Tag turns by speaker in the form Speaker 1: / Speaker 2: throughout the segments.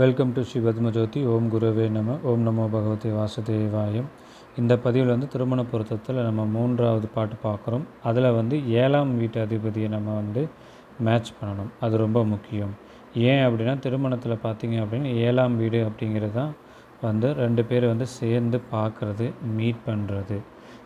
Speaker 1: Welcome to Sri Padmajothi ஓம் குருவே நம ஓம் நமோ பகவதி வாசுதேவாயம் இந்த பதிவில் வந்து திருமண பொருத்தத்தில் நம்ம மூன்றாவது பாட்டு பார்க்குறோம். அதில் வந்து ஏழாம் வீட்டு அதிபதியை நம்ம வந்து மேட்ச் பண்ணணும். அது ரொம்ப முக்கியம். ஏன் அப்படின்னா திருமணத்தில் பார்த்தீங்க அப்படின்னா ஏழாம் வீடு அப்படிங்கிறது தான் வந்து ரெண்டு பேர் வந்து சேர்ந்து பார்க்குறது மீட் பண்ணுறது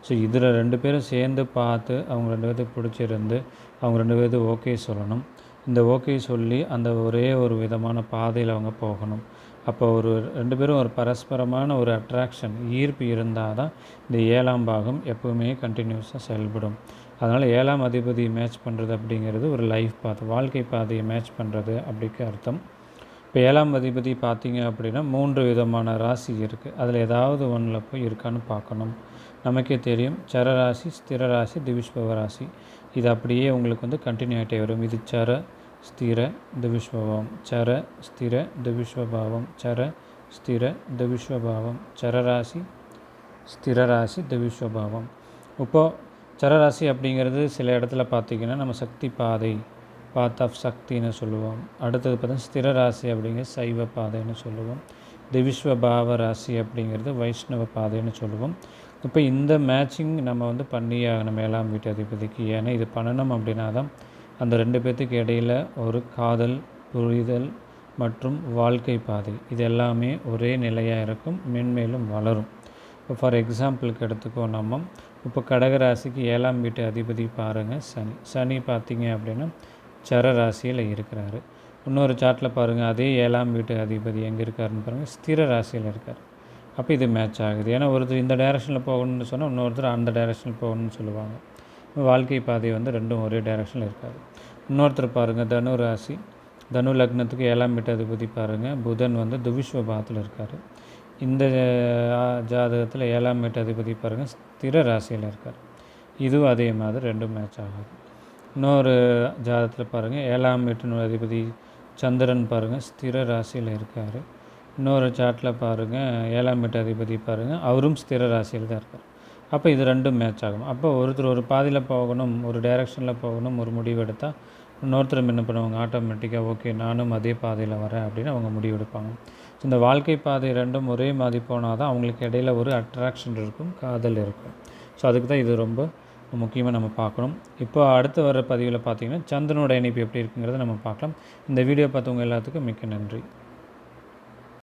Speaker 1: ஸோ இதில் ரெண்டு பேரும் சேர்ந்து பார்த்து அவங்க ரெண்டு பேர்த்துக்கு பிடிச்சிருந்து அவங்க ரெண்டு பேர்த்து ஓகே சொல்லணும். இந்த ஓகே சொல்லி அந்த ஒரே ஒரு விதமான பாதையில் அவங்க போகணும். அப்போ ஒரு ரெண்டு பேரும் ஒரு பரஸ்பரமான ஒரு அட்ராக்ஷன் ஈர்ப்பு இருந்தால் தான் இந்த ஏழாம் பாகம் எப்போவுமே கண்டினியூஸாக செயல்படும். அதனால் ஏழாம் அதிபதி மேட்ச் பண்ணுறது அப்படிங்கிறது ஒரு லைஃப் பாத் வாழ்க்கை பாதையை மேட்ச் பண்ணுறது அப்படிக்கு அர்த்தம். இப்போ ஏழாம் அதிபதி பார்த்தீங்க அப்படின்னா மூன்று விதமான ராசி இருக்குது அதில் ஏதாவது ஒன்றில் போய் இருக்கான்னு பார்க்கணும். நமக்கே தெரியும் சரராசி ஸ்திர ராசி திவிஷ்பவ ராசி இது அப்படியே உங்களுக்கு வந்து கண்டினியூ ஆகிட்டே வரும். இது சர ஸ்திர திவிஸ்வபாவம் சர ஸ்திர திவிஸ்வபாவம் சர ஸ்திர திவிஸ்வபாவம் சரராசி ஸ்திரராசி திவிஸ்வபாவம். இப்போது சரராசி அப்படிங்கிறது சில இடத்துல பார்த்திங்கன்னா நம்ம சக்தி பாதை பாத் ஆஃப் சக்தின்னு சொல்லுவோம். அடுத்தது பார்த்தீங்கன்னா ஸ்திரராசி அப்படிங்கிறது சைவ பாதைன்னு சொல்லுவோம். திவிஸ்வ பாவ ராசி அப்படிங்கிறது வைஷ்ணவ பாதைன்னு சொல்லுவோம். இப்போ இந்த மேட்சிங் நம்ம வந்து பண்ணியே ஆகணும் ஏழாம் வீட்டு அதிபதிக்கு. ஏன்னா இது பண்ணணும் அப்படின்னா தான் அந்த ரெண்டு பேர்த்துக்கு இடையில் ஒரு காதல் புரிதல் மற்றும் வாழ்க்கை பாதை. இது எல்லாமே ஒரே நிலையாக இருக்கும் மென்மேலும் வளரும். இப்போ ஃபார் எக்ஸாம்பிளுக்கு எடுத்துக்கோ நம்ம இப்போ கடகராசிக்கு ஏழாம் வீட்டு அதிபதி பாருங்கள் சனி. சனி பார்த்தீங்க அப்படின்னா சர ராசியில் இருக்கிறாரு. இன்னொரு சார்ட்டில் பாருங்கள் அதே ஏழாம் வீட்டு அதிபதி எங்கே இருக்காருன்னு பாருங்கள் ஸ்திர ராசியில் இருக்கார். அப்போ இது மேட்ச் ஆகுது. ஏன்னா ஒருத்தர் இந்த டைரெக்ஷனில் போகணும்னு சொன்னால் இன்னொருத்தர் அந்த டைரெக்ஷனில் போகணும்னு சொல்லுவாங்க. வாழ்க்கை பாதை வந்து ரெண்டும் ஒரே டைரக்ஷனில் இருக்காது. இன்னொருத்தர் பாருங்கள் தனு ராசி. தனு லக்னத்துக்கு ஏழாம் வீட்டு அதிபதி பாருங்கள் புதன் வந்து துவிஸ்வபாத்தில் இருக்கார். இந்த ஜாதகத்தில் ஏழாம் வீட்டு அதிபதி பாருங்கள் ஸ்திர ராசியில் இருக்கார். இதுவும் அதே மாதிரி ரெண்டும் மேட்ச் ஆகாது. இன்னொரு ஜாதகத்தில் பாருங்கள் ஏழாம் வீட்டு அதிபதி சந்திரன் பாருங்கள் ஸ்திர ராசியில் இருக்கார். இன்னொரு சாட்டில் பாருங்கள் ஏழாம் வீட்டு அதிபதி பாருங்கள் அவரும் ஸ்திர ராசியில் தான் இருக்கார். அப்போ இது ரெண்டும் மேட்ச் ஆகும். அப்போ ஒருத்தர் ஒரு பாதியில் போகணும் ஒரு டைரெக்ஷனில் போகணும் ஒரு முடிவு எடுத்தால் இன்னொருத்தர் என்ன பண்ணுவாங்க? ஆட்டோமேட்டிக்காக ஓகே நானும் அதே பாதையில் வரேன் அப்படின்னு அவங்க முடிவெடுப்பாங்க ஸோ இந்த வாழ்க்கை பாதை ரெண்டும் ஒரே மாதிரி போனால் தான் அவங்களுக்கு இடையில் ஒரு அட்ராக்ஷன் இருக்கும் காதல் இருக்கும். ஸோ அதுக்கு தான் இது ரொம்ப முக்கியமாக நம்ம பார்க்கணும். இப்போ அடுத்து வர பதிவில் பார்த்திங்கன்னா சந்திரனோட இணைப்பு எப்படி இருக்குங்கிறத நம்ம பார்க்கலாம். இந்த வீடியோ பார்த்தவங்க எல்லாத்துக்கும் மிக்க நன்றி.